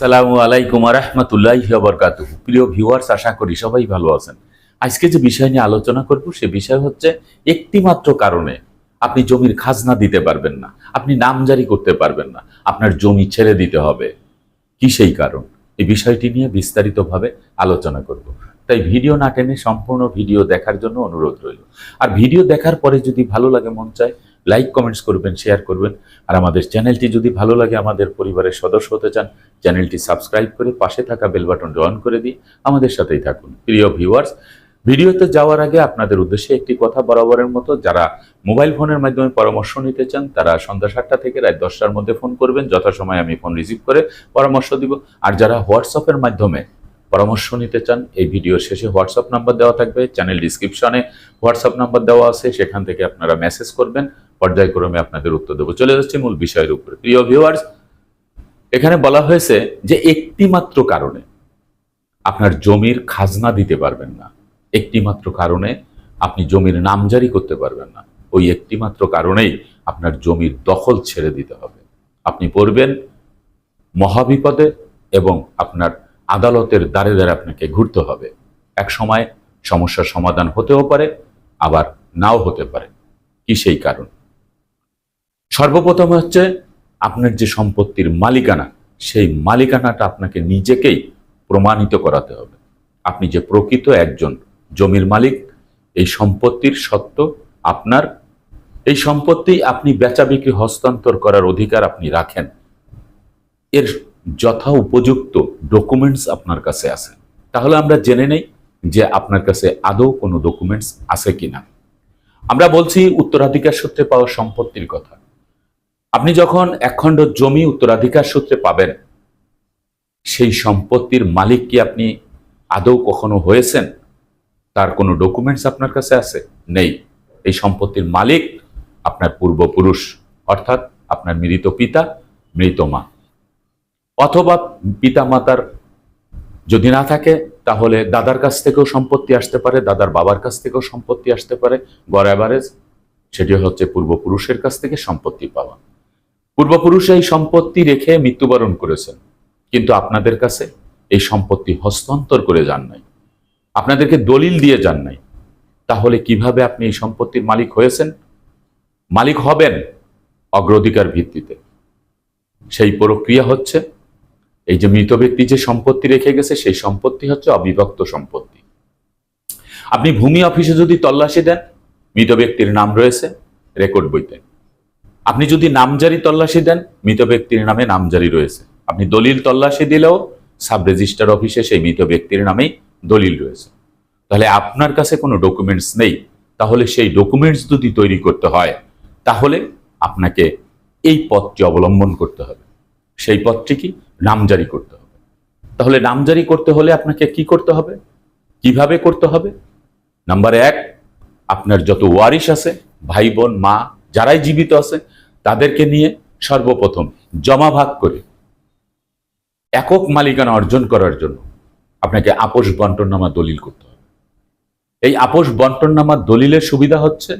সালামু আলাইকুম রহমতুল্লাহ বরকাত প্রিয় ভিউয়ার্স আশা করি সবাই ভালো আছেন। আজকে যে বিষয় নিয়ে আলোচনা করব, সে বিষয় হচ্ছে একটি মাত্র কারণে আপনি জমির খাজনা দিতে পারবেন না, আপনি নামজারি করতে পারবেন না, আপনার জমি ছেড়ে দিতে হবে। কি সেই কারণ? এই বিষয়টি নিয়ে বিস্তারিতভাবে আলোচনা করব। তাই ভিডিও না টেনে সম্পূর্ণ ভিডিও দেখার জন্য অনুরোধ রইল। আর ভিডিও দেখার পরে যদি ভালো লাগে মন চায় লাইক কমেন্টস করবেন শেয়ার করবেন। আর আমাদের চ্যানেলটি যদি ভালো লাগে, আমাদের পরিবারের সদস্য হতে চান চ্যানেলটি সাবস্ক্রাইব করে পাশে থাকা বেল বাটনটি অন করে দিয়ে আমাদের সাথেই থাকুন। প্রিয় ভিউয়ার্স ভিডিওতে যাওয়ার আগে আপনাদের উদ্দেশ্যে একটি কথা বরাবরের মতো, যারা মোবাইল ফোনের মাধ্যমে পরামর্শ নিতে চান, তারা সন্ধ্যা সাতটা থেকে রাত দশটার মধ্যে ফোন করবেন। যথাসময়ে আমি ফোন রিসিভ করে পরামর্শ দিব। আর যারা হোয়াটসঅ্যাপের মাধ্যমে পরামর্শ নিতে চান, এই ভিডিওর শেষে হোয়াটসঅ্যাপ নাম্বার দেওয়া থাকবে। চ্যানেল ডিসক্রিপশনে হোয়াটসঅ্যাপ নাম্বার দেওয়া আছে, সেখান থেকে আপনারা মেসেজ করবেন। পর্যায়ক্রমে আপনাদের উত্তর দেবো। চলে যাচ্ছে মূল বিষয়ের উপরে। প্রিয় ভিউয়ার্স এখানে বলা হয়েছে যে একটি মাত্র কারণে আপনার জমির খাজনা দিতে পারবেন না। একটি মাত্র কারণে আপনি জমির নামজারি করতে পারবেন না। ওই একটি মাত্র কারণেই আপনার জমির দখল ছেড়ে দিতে হবে। আপনি পড়বেন মহাবিপদে এবং আপনার আদালতের দ্বারে দ্বারে আপনাকে ঘুরতে হবে। এক সময় সমস্যার সমাধান হতেও পারে, আবার নাও হতে পারে। কি সেই কারণ? সর্বপ্রথম হচ্ছে আপনার যে সম্পত্তির মালিকানা, সেই মালিকানাটা আপনাকে নিজেকেই প্রমাণিত করাতে হবে। আপনি যে প্রকৃত একজন জমির মালিক, এই সম্পত্তির সত্ত্ব আপনার, এই সম্পত্তি আপনি বেচা বিক্রি, হস্তান্তর করার অধিকার আপনি রাখেন। এর যথা উপযুক্ত ডকুমেন্টস আপনার কাছে আছে। তাহলে আমরা জেনে নেই যে আপনার কাছে আদৌ কোনো ডকুমেন্টস আছে কিনা। আমরা বলছি উত্তরাধিকার সূত্রে পাওয়া সম্পত্তির কথা। আপনি যখন একখণ্ড জমি উত্তরাধিকার সূত্রে পাবেন, সেই সম্পত্তির মালিক কি আপনি আদৌ কখনো হয়েছেন? তার কোনো ডকুমেন্টস আপনার কাছে আছে? নেই। এই সম্পত্তির মালিক আপনার পূর্বপুরুষ, অর্থাৎ আপনার মৃত পিতা, মৃত মা। অথবা পিতা মাতার যদি না থাকে, তাহলে দাদার কাছ থেকেও সম্পত্তি আসতে পারে, দাদার বাবার কাছ থেকেও সম্পত্তি আসতে পারে। গড় অ্যাভারেজ সেটি হচ্ছে পূর্বপুরুষের কাছ থেকে সম্পত্তি পাওয়া। পূর্বপুরুষ এই সম্পত্তি রেখে মৃত্যুবরণ করেছেন। কিন্তু আপনাদের কাছে এই সম্পত্তি হস্তান্তর করে যান নাই। আপনাদেরকে দলিল দিয়ে যান নাই। তাহলে কীভাবে আপনি এই সম্পত্তির মালিক হয়েছেন? মালিক হবেন অগ্রাধিকার ভিত্তিতে। সেই প্রক্রিয়া হচ্ছে, এই যে মৃত ব্যক্তি যে সম্পত্তি রেখে গেছে, সেই সম্পত্তি হচ্ছে অবিভক্ত সম্পত্তি। আপনি ভূমি অফিসে যদি তল্লাশি দেন, মৃত ব্যক্তির নাম রয়েছে, রেকর্ড বইতে। আপনি যদি নামজারি তল্লাশি দেন, মৃত ব্যক্তির নামে নামজারি রয়েছে। আপনি দলিল তল্লাশি দিলেও সাব রেজিস্টার অফিসে সেই মৃত ব্যক্তির নামেই দলিল রয়েছে। তাহলে আপনার কাছে কোনো ডকুমেন্টস নেই, তাহলে সেই ডকুমেন্টস যদি তৈরি করতে হয়, তাহলে আপনাকে এই পথটি অবলম্বন করতে হবে। সেই পথটি কি? নামজারি করতে হবে। তাহলে নামজারি করতে হলে আপনাকে কি করতে হবে? কীভাবে করতে হবে? নাম্বার এক, আপনার যত ওয়ারিশ আছে, ভাই বোন, মা, যারাই জীবিত আছে তাদেরকে নিয়ে সর্বপ্রথম জমা ভাগ করে একক মালিকানা অর্জন করার জন্য আপনাকে আপোষ বন্টননামা দলিল করতে হবে। এই আপোষ বন্টননামা দলিলের সুবিধা হচ্ছে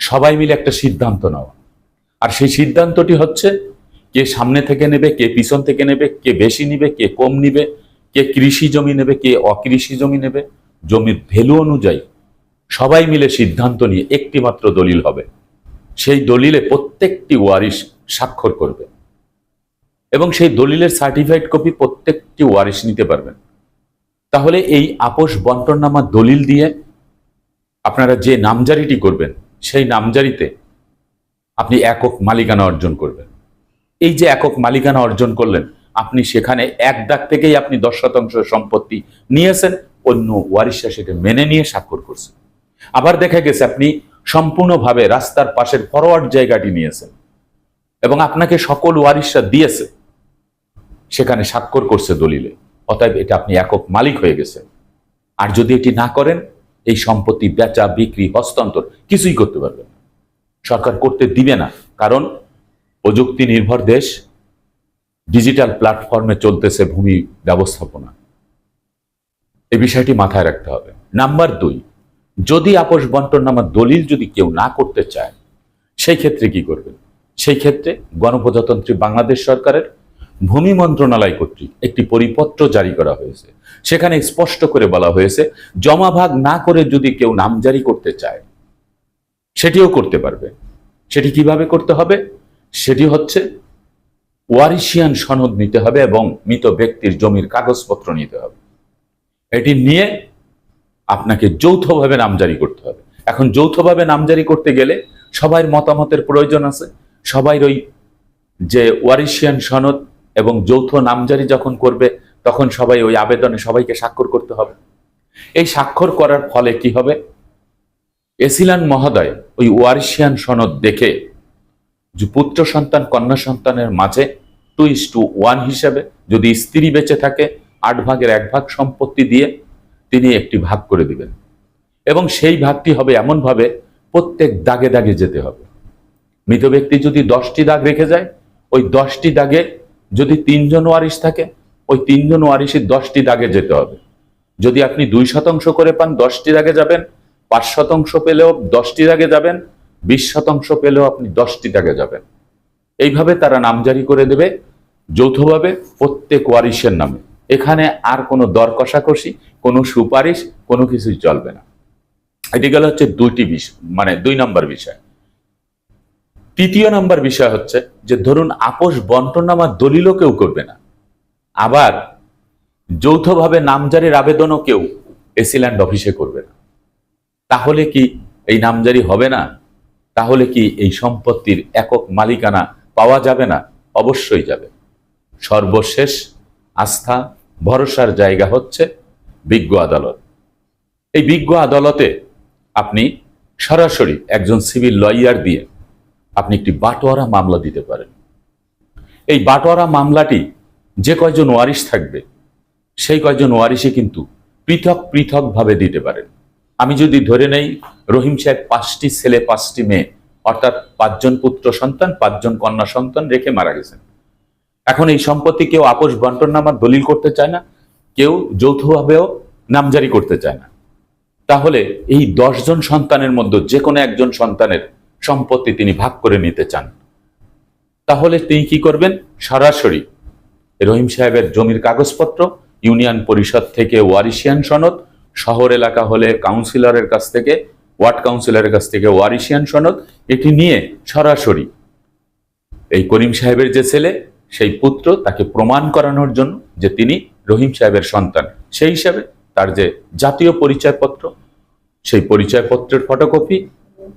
সবাই মিলে একটা সিদ্ধান্ত নেওয়া। আর সেই সিদ্ধান্তটি হচ্ছে কে সামনে থেকে নেবে, কে পিছন থেকে নেবে, কে বেশি নিবে, কে কম নিবে, কে কৃষি জমি নেবে, কে অকৃষি জমি নেবে, জমির ভ্যালু অনুযায়ী সবাই মিলে সিদ্ধান্ত নিয়ে একটি মাত্র দলিল হবে। সেই দলিলে প্রত্যেকটি ওয়ারিশ স্বাক্ষর করবে এবং সেই দলিলের সার্টিফাইড কপি প্রত্যেকটি ওয়ারিশ নিতে পারবেন তাহলে এই আপোষ বন্টননামা দলিল দিয়ে আপনারা যে নামজারিটি করবেন, সেই নামজারিতে আপনি একক মালিকানা অর্জন করবেন। এই যে একক মালিকানা অর্জন করলেন, আপনি সেখানে এক দাগ থেকেই আপনি দশ শতাংশ সম্পত্তি নিয়েছেন, অন্য ওয়ারিশা সেটা মেনে নিয়ে স্বাক্ষর করছেন আবার দেখা গেছে, আপনি সম্পূর্ণভাবে রাস্তার পাশের ফরওয়ার্ড জায়গাটি নিয়েছেন এবং আপনাকে সকল ওয়ারিশা দিয়েছে। সেখানে স্বাক্ষর করছে দলিলে। অতএব এটা আপনি একক মালিক হয়ে গেছেন। আর যদি এটি না করেন, এই সম্পত্তি বেচা, বিক্রি, হস্তান্তর কিছুই করতে পারবেন না। সরকার করতে দিবে না, কারণ প্রযুক্তি নির্ভর দেশ, ডিজিটাল প্ল্যাটফর্মে চলতেছে ভূমি ব্যবস্থাপনা। এই বিষয়টি মাথায় রাখতে হবে। নাম্বার দুই যদি আপোষ বন্টন নামার দলিল যদি কেউ না করতে চায়, সেই ক্ষেত্রে কি করবেন সেই ক্ষেত্রে গণপ্রজাতন্ত্রী বাংলাদেশ সরকারের ভূমি মন্ত্রণালয় কর্তৃক একটি পরিপত্র জারি করা হয়েছে। সেখানে স্পষ্ট করে বলা হয়েছে জমা ভাগ না করে যদি কেউ নাম জারি করতে চায়, সেটিও করতে পারবে। সেটি কীভাবে করতে হবে? সেটি হচ্ছে ওয়ারিশিয়ান সনদ নিতে হবে এবং মৃত ব্যক্তির জমির কাগজপত্র নিতে হবে। এটি নিয়ে আপনাকে যৌথভাবে নামজারি করতে হবে। এখন যৌথভাবে নামজারি করতে গেলে সবার মতামতের প্রয়োজন আছে। সবাই ওই যে ওয়ারিশিয়ান সনদ এবং যৌথ নামজারি যখন করবে, তখন সবাই ওই আবেদনে সবাইকে স্বাক্ষর করতে হবে। এই স্বাক্ষর করার ফলে কি হবে? এসিলান মহোদয় ওই ওয়ারিশিয়ান সনদ দেখে যে পুত্র সন্তান, কন্যা সন্তানের মাঝে টু ইস টু ওয়ান হিসাবে যদি স্ত্রী বেঁচে থাকে, আট ভাগের এক ভাগ সম্পত্তি দিয়ে তিনি একটি ভাগ করে দিবেন। এবং সেই ভাগটি হবে এমনভাবে প্রত্যেক দাগে দাগে যেতে হবে। মৃত ব্যক্তি যদি দশটি দাগ রেখে যায়, ওই দশটি দাগে যদি তিনজন ওয়ারিশ থাকে, ওই তিনজন ওয়ারিশের দশটি দাগে যেতে হবে। যদি আপনি দুই শতাংশ করে পান, দশটি দাগে যাবেন। পাঁচ শতাংশ পেলেও দশটি দাগে যাবেন। বিশ শতাংশ পেলেও আপনি দশটি দাগে যাবেন। এইভাবে তারা নামজারি করে দেবে। যৌথভাবে প্রত্যেক ওয়ারিশের নামে। এখানে আর কোনো দর কষাকষি, কোনো সুপারিশ, কোনো কিছুই চলবে না। এটি গেল হচ্ছে দুইটি বিষয় মানে দুই নম্বর বিষয়। তৃতীয় নম্বর বিষয় হচ্ছে যে ধরুন আপোষ বন্টনামার দলিলও কেউ করবে না। আবার যৌথভাবে নামজারির আবেদনও কেউ এসিল্যান্ড অফিসে করবে না। তাহলে কি এই নামজারি হবে না? তাহলে কি এই সম্পত্তির একক মালিকানা পাওয়া যাবে না? অবশ্যই যাবে। সর্বশেষ আস্থা, ভরসার জায়গা হচ্ছে বিজ্ঞ আদালত। এই বিজ্ঞ আদালতে আপনি সরাসরি একজন সিভিল লয়ার দিয়ে আপনি একটি বাটোয়ারা মামলা দিতে পারেন। এই বাটোয়ারা মামলাটি যে কয়জন ওয়ারিশ থাকবে, সেই কয়জন ওয়ারিশে কিন্তু পৃথক পৃথকভাবে দিতে পারেন। আমি যদি ধরে নেই, রহিম সাহেব পাঁচটি ছেলে, পাঁচটি মেয়ে, অর্থাৎ পাঁচজন পুত্র সন্তান, পাঁচজন কন্যা সন্তান রেখে মারা গেছেন। এখন এই সম্পত্তি কেউ আপোষ বন্টন নামার দলিল করতে চায় না, কেউ যৌথভাবেও নামজারি করতে চায় না। তাহলে এই দশজন সন্তানের মধ্যে যে কোনো একজন সন্তানের সম্পত্তি তিনি ভাগ করে নিতে চান। তাহলে তিনি কি করবেন? সরাসরি রহিম সাহেবের জমির কাগজপত্র, ইউনিয়ন পরিষদ থেকে ওয়ারিশিয়ান সনদ, শহর এলাকা হলে কাউন্সিলরের কাছ থেকে, ওয়ার্ড কাউন্সিলরের কাছ থেকে ওয়ারিশিয়ান সনদ, এটি নিয়ে সরাসরি এই করিম সাহেবের যে ছেলে সেই পুত্র তাকে প্রমাণ করানোর জন্য যে তিনি রহিম সাহেবের সন্তান। সেই হিসাবে তার যে জাতীয় পরিচয়পত্র, সেই পরিচয়পত্রের ফটোকপি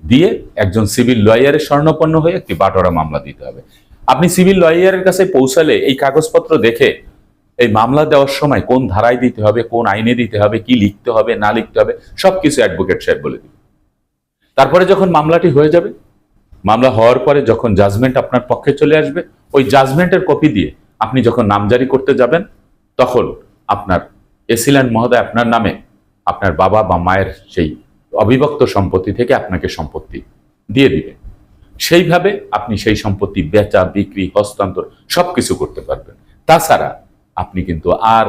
দিয়ে একজন সিভিল লয়ারের স্বর্ণপন্ন হয়ে একটি বাটোয়ারা মামলা দিতে হবে। আপনি সিভিল লয়ারের কাছে পৌঁছালে এই কাগজপত্র দেখে এই মামলা দেওয়ার সময় কোন ধারায় দিতে হবে, কোন আইনে দিতে হবে, কি লিখতে হবে, না লিখতে হবে, সবকিছু অ্যাডভোকেট সাহেব বলে দিবে। তারপরে যখন মামলাটি হয়ে যাবে, মামলা হওয়ার পরে যখন জাজমেন্ট আপনার পক্ষে চলে আসবে ওই জাজমেন্টের কপি দিয়ে আপনি যখন নামজারি করতে যাবেন, তখন আপনার এসিল্যান্ড মহোদয় আপনার নামে আপনার বাবা বা মায়ের সেই অবিভক্ত সম্পত্তি থেকে আপনাকে সম্পত্তি দিয়ে দিবে। সেইভাবে আপনি সেই সম্পত্তি বেচা, বিক্রি, হস্তান্তর সবকিছু করতে পারবেন। তাছাড়া আপনি কিন্তু আর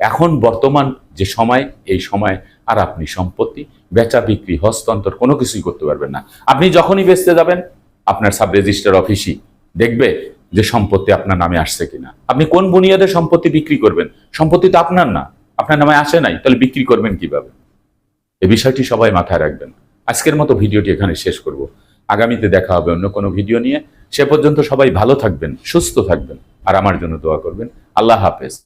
এখন বর্তমান যে সময়, এই সময় আর আপনি সম্পত্তি বেচা, বিক্রি, হস্তান্তর কোনো কিছুই করতে পারবেন না। আপনি যখনই বেচতে যাবেন, আপনার সাব রেজিস্টার অফিসই দেখবে যে সম্পত্তি আপনার নামে আসছে কিনা। আপনি কোন বুনিয়াদের সম্পত্তি বিক্রি করবেন? সম্পত্তি তো আপনার না। আপনার নামে আসে নাই, তাহলে বিক্রি করবেন কীভাবে? এই বিষয়টি সবাই মাথায় রাখবেন। আজকের মতো ভিডিওটি এখানে শেষ করব। আগামীতে দেখা হবে অন্য কোনো ভিডিও নিয়ে। সে পর্যন্ত সবাই ভালো থাকবেন, সুস্থ থাকবেন, আর আমার জন্য দোয়া করবেন। আল্লাহ হাফেজ।